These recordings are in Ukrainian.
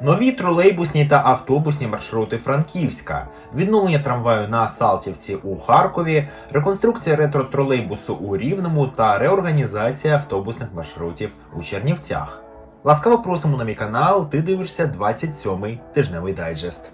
Нові тролейбусні та автобусні маршрути Франківська, відновлення трамваю на Салтівці у Харкові, реконструкція ретро-тролейбусу у Рівному та реорганізація автобусних маршрутів у Чернівцях. Ласкаво просимо на мій канал. Ти дивишся 27-й тижневий дайджест.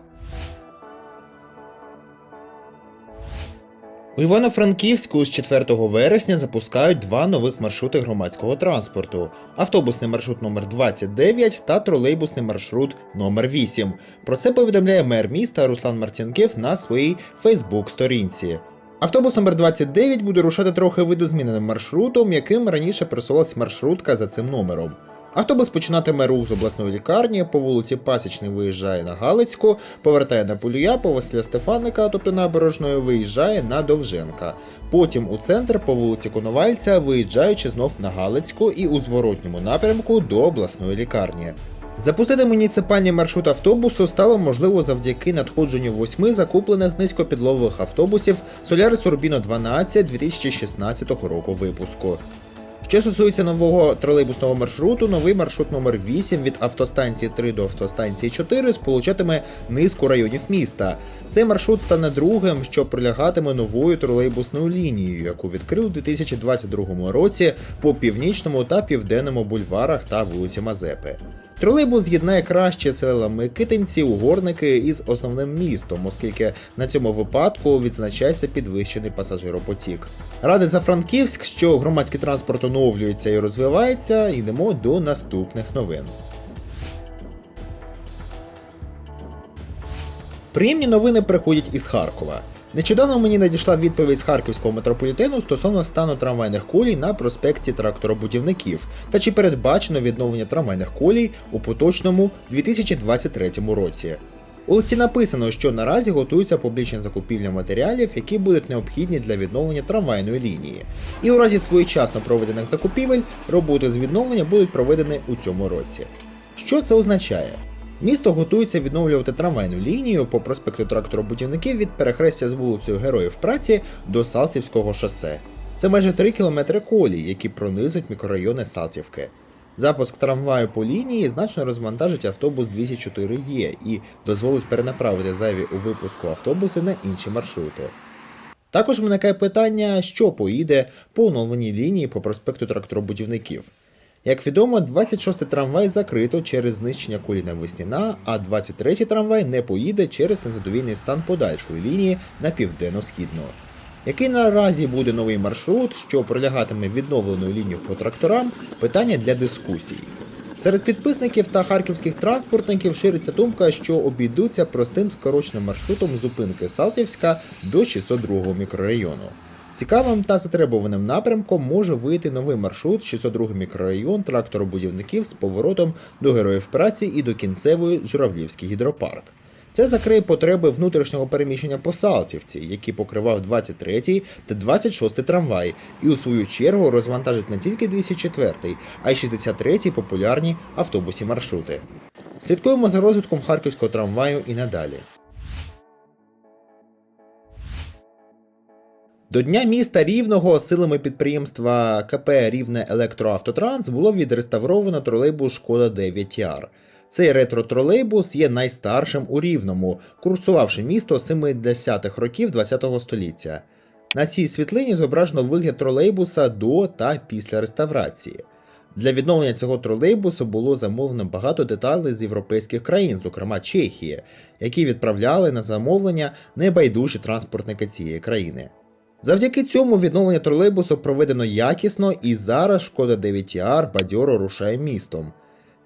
У Івано-Франківську з 4 вересня запускають два нових маршрути громадського транспорту: автобусний маршрут номер 29 та тролейбусний маршрут номер 8 Про це повідомляє мер міста Руслан Марцінків на своїй Фейсбук-сторінці. Автобус номер 29 буде рушати трохи видозміненим маршрутом, яким раніше пересувалась маршрутка за цим номером. Автобус починатиме рух з обласної лікарні, по вулиці Пасічний виїжджає на Галицьку, повертає на Полюя, по Василя Стефаника, тобто набережною, виїжджає на Довженка. Потім у центр по вулиці Коновальця, виїжджаючи знов на Галицьку і у зворотньому напрямку до обласної лікарні. Запустити муніципальний маршрут автобусу стало можливо завдяки надходженню восьми закуплених низькопідлових автобусів Solaris Urbino 12 2016 року випуску. Що стосується нового тролейбусного маршруту, новий маршрут номер 8 від автостанції 3 до автостанції 4 сполучатиме низку районів міста. Цей маршрут стане другим, що прилягатиме новою тролейбусною лінією, яку відкрив у 2022 році по північному та південному бульварах та вулиці Мазепи. Тролейбус з'єднає краще села Микитинці, Угорники із основним містом, оскільки на цьому випадку відзначається підвищений пасажиропотік. Ради за Франківськ, що громадський транспорт оновлюється і розвивається, йдемо до наступних новин. Приємні новини приходять із Харкова. Нещодавно мені надійшла відповідь з харківського метрополітену стосовно стану трамвайних колій на проспекті тракторобудівників та чи передбачено відновлення трамвайних колій у поточному 2023 році. У листі написано, що наразі готуються публічні закупівля матеріалів, які будуть необхідні для відновлення трамвайної лінії. І у разі своєчасно проведених закупівель роботи з відновлення будуть проведені у цьому році. Що це означає? Місто готується відновлювати трамвайну лінію по проспекту тракторобудівників від перехрестя з вулицею Героїв Праці до Салтівського шосе. Це майже 3 кілометри колій, які пронизують мікрорайони Салтівки. Запуск трамваю по лінії значно розвантажить автобус 204Е і дозволить перенаправити зайві у випуску автобуси на інші маршрути. Також виникає питання, що поїде по оновленій лінії по проспекту тракторобудівників. Як відомо, 26-й трамвай закрито через знищення коліна Весняна, а 23-й трамвай не поїде через незадовільний стан подальшої лінії на південно-східну. Який наразі буде новий маршрут, що пролягатиме відновленою лінією по тракторам, питання для дискусій. Серед підписників та харківських транспортників шириться думка, що обійдуться простим скороченим маршрутом зупинки Салтівська до 602 мікрорайону. Цікавим та затребуваним напрямком може вийти новий маршрут 602 мікрорайон тракторобудівників з поворотом до Героїв праці і до кінцевої Журавлівський гідропарк. Це закриє потреби внутрішнього переміщення по Салтівці, який покривав 23 та 26 трамвай, і у свою чергу розвантажить не тільки 204, а й 63 популярні автобусі маршрути. Слідкуємо за розвитком харківського трамваю і надалі. До Дня міста Рівного силами підприємства КП Рівне Електроавтотранс було відреставровано тролейбус Шкода 9 Яр. Цей ретро-тролейбус є найстаршим у Рівному, курсувавши місто 70-х років ХХ століття. На цій світлині зображено вигляд тролейбуса до та після реставрації. Для відновлення цього тролейбусу було замовлено багато деталей з європейських країн, зокрема Чехії, які відправляли на замовлення найбайдужі транспортники цієї країни. Завдяки цьому відновлення тролейбусу проведено якісно і зараз шкода 9 r бадьоро рушає містом.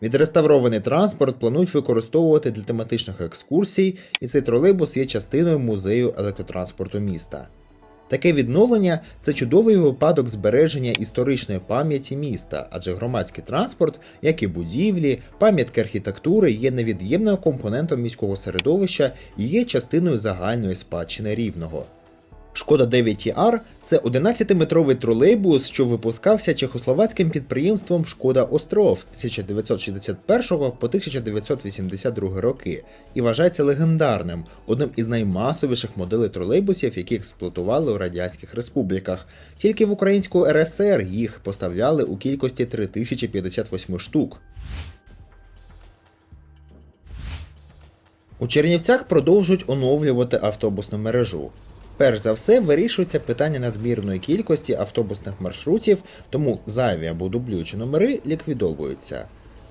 Відреставрований транспорт планують використовувати для тематичних екскурсій, і цей тролейбус є частиною музею електротранспорту міста. Таке відновлення це чудовий випадок збереження історичної пам'яті міста, адже громадський транспорт, як і будівлі, пам'ятки архітектури є невід'ємним компонентом міського середовища і є частиною загальної спадщини рівного. Шкода 9 r це 11-метровий тролейбус, що випускався чехословацьким підприємством Шкода Остров з 1961 по 1982 роки і вважається легендарним, одним із наймасовіших моделей тролейбусів, які експлуатували у радянських республіках. Тільки в українську РСР їх поставляли у кількості 3058 штук. У Чернівцях продовжують оновлювати автобусну мережу. Перш за все вирішується питання надмірної кількості автобусних маршрутів, тому зайві або дублюючі номери ліквідовуються.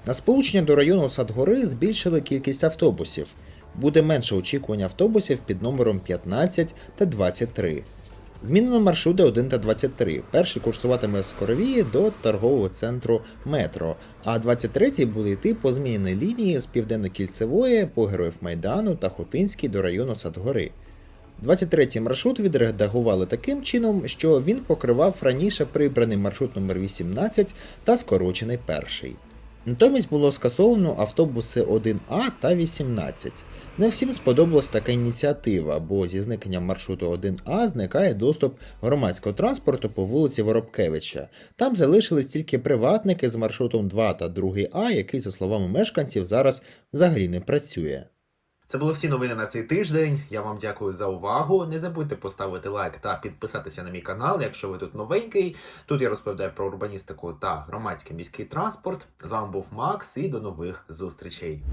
На сполучення до району Садгори збільшили кількість автобусів. Буде менше очікування автобусів під номером 15 та 23. Змінено маршрути 1 та 23. Перший курсуватиме з Коровії до торгового центру Метро, а 23-й буде йти по зміненій лінії з південно-кільцевої по Героїв Майдану та Хотинській до району Садгори. 23-й маршрут відредагували таким чином, що він покривав раніше прибраний маршрут номер 18 та скорочений перший. Натомість було скасовано автобуси 1А та 18. Не всім сподобалась така ініціатива, бо зі зникненням маршруту 1А зникає доступ громадського транспорту по вулиці Воробкевича. Там залишились тільки приватники з маршрутом 2 та 2А, який, за словами мешканців, зараз взагалі не працює. Це були всі новини на цей тиждень. Я вам дякую за увагу. Не забудьте поставити лайк та підписатися на мій канал, якщо ви тут новенький. Тут я розповідаю про урбаністику та громадський міський транспорт. З вами був Макс і до нових зустрічей.